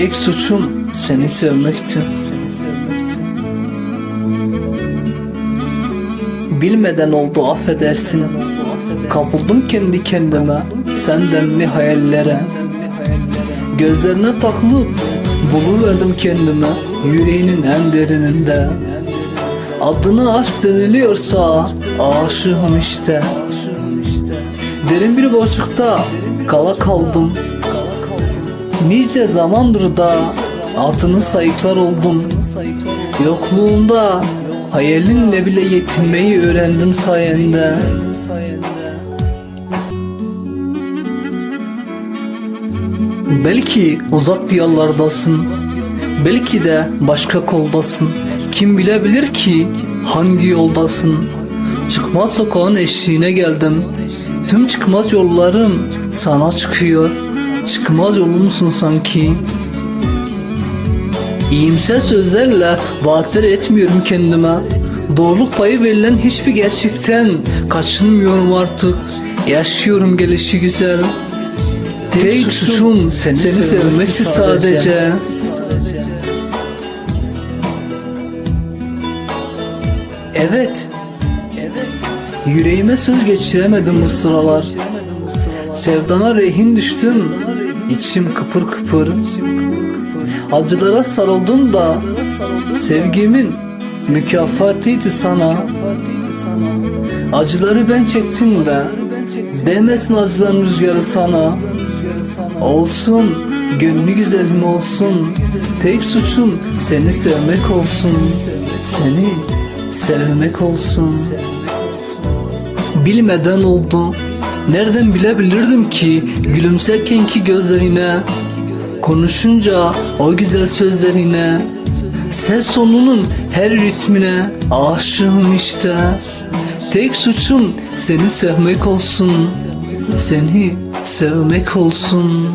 Tek suçum seni sevmekti. Bilmeden oldu affedersin. Kapıldım kendi kendime senden hayallere. Gözlerine takılıp buluverdim kendime yüreğinin en derininde. Adına aşk deniliyorsa aşığım işte. Derin bir boşlukta kala kaldım. Nice zamandır da adını sayıklar oldum. Yokluğunda hayalinle bile yetinmeyi öğrendim sayende. Belki uzak diyarlardasın. Belki de başka koldasın. Kim bilebilir ki hangi yoldasın? Çıkmaz sokağın eşiğine geldim. Tüm çıkmaz yollarım sana çıkıyor. Çıkmaz yolumsun sanki. İyimser sözlerle vaatler etmiyorum kendime. Doğruluk payı verilen hiçbir gerçekten kaçınmıyorum artık. Yaşıyorum gelişi güzel. Tek suçum seni, sevmekti sadece. Evet. Evet. Yüreğime söz geçiremedim bu sıralar. Sevdana rehin düştüm. İçim kıpır kıpır. Acılara sarıldım da sevgimin mükafatıydı sana. Acıları ben çektim de değmesin acıların rüzgarı sana. Olsun, gönlü güzelim olsun. Tek suçum seni sevmek olsun. Seni sevmek olsun. Bilmeden oldu. Nereden bilebilirdim ki gülümserken ki gözlerine? Konuşunca o güzel sözlerine Ses tonunun her ritmine aşığım işte. Tek suçum seni sevmek olsun Seni sevmek olsun